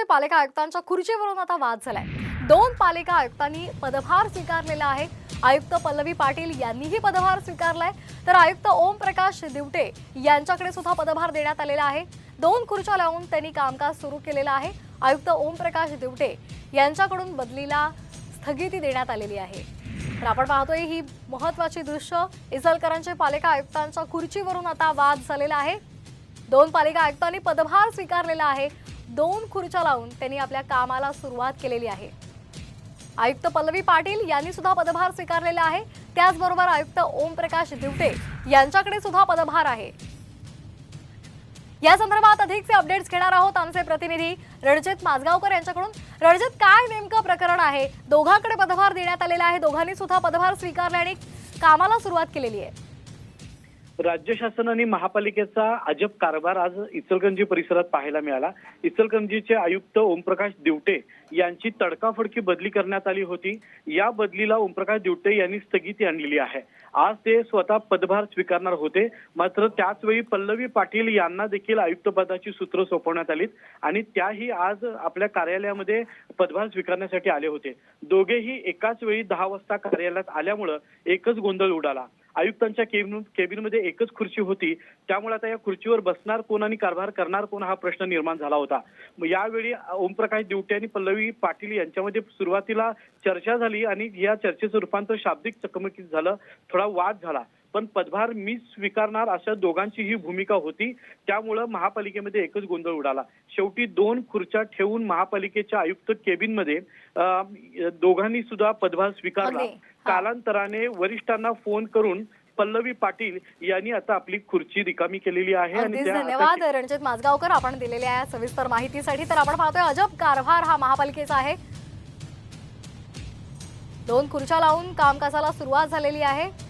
करांचे पालिका आयुक्तांच्या खुर्चीवरून आता वाद झालाय. दोन पालिका आयुक्तांनी पदभार स्वीकारलेला आहे. आयुक्त पल्लवी पाटील यांनीही पदभार स्वीकारलाय. तर आयुक्त ओम प्रकाश दिवटे यांच्याकडे सुद्धा पदभार देण्यात आलेला आहे. दोन खुर्च्या लावून त्यांनी कामकाज सुरू केलेलं आहे. आयुक्त ओम प्रकाश दिवटे यांच्याकडून बदलीला स्थगिती देण्यात आलेली आहे. तर आपण पाहतोय ही महत्वाची दृश्य. इचलकरांचे पालिका आयुक्तांच्या खुर्चीवरून आता वाद झालेला आहे. दोन पालिका आयुक्तांनी पदभार स्वीकारलेला आहे. दोन खुर्च्या लावून त्यांनी आपल्या कामाला सुरुवात केलेली आहे. आयुक्त पल्लवी पाटील यांनी सुद्धा पदभार स्वीकारलेला आहे. त्याचबरोबर आयुक्त ओमप्रकाश दिवटे यांच्याकडे सुद्धा पदभार आहे. या संदर्भात अधिकचे अपडेट्स घेणार आहोत आमचे प्रतिनिधी रणजित माजगावकर यांच्याकडून. रणजित काय नेमकं प्रकरण आहे? दोघांकडे पदभार देण्यात आलेला आहे. दोघांनी सुद्धा पदभार स्वीकारले आणि कामाला सुरुवात केलेली आहे. राज्य शासन आणि महापालिकेचा अजब कारभार आज इचलकरंजी परिसरात पाहायला मिळाला. इचलकरंजीचे आयुक्त ओमप्रकाश दिवटे यांची तडकाफडकी बदली करण्यात आली होती. या बदलीला ओमप्रकाश दिवटे यांनी स्थगिती आणलेली आहे. आज ते स्वतः पदभार स्वीकारणार होते. मात्र त्याचवेळी पल्लवी पाटील यांना देखील आयुक्त पदाची सूत्र सोपवण्यात आलीत आणि त्याही आज आपल्या कार्यालयामध्ये पदभार स्वीकारण्यासाठी आले होते. दोघेही एकाच वेळी दहा वाजता कार्यालयात आल्यामुळं एकच गोंधळ उडाला. आयुक्तांच्या केबिन केबिनमध्ये एकच खुर्ची होती. त्यामुळे आता या खुर्चीवर बसणार कोण आणि कारभार करणार कोण हा प्रश्न निर्माण झाला होता. मग यावेळी ओमप्रकाश दिवटे आणि पल्लवी पाटील यांच्यामध्ये सुरुवातीला चर्चा झाली आणि या चर्चेचं रूपांतर शाब्दिक चकमकीत झालं. थोडा वाद झाला. पण पदभार मी स्वीकारणार अशा दोघांची ही भूमिका होती. त्यामुळं महापालिकेमध्ये एकच गोंधळ उडाला. शेवटी दोन खुर्च्या ठेवून महापालिकेच्या आयुक्त केबिनमध्ये अं, दोघांनी सुद्धा पदभार स्वीकारला. कालांतराने वरिष्ठांना फोन करून पल्लवी पाटील यांनी आता आपली खुर्ची रिकामी केलेली आहे आणि धन्यवाद. रणजित माजगावकर आपण दिलेल्या या सविस्तर माहितीसाठी. तर आपण पाहतोय अजब कारभार हा महापालिकेचा आहे. दोन खुर्च्या लावून कामकाजाला सुरुवात झालेली आहे.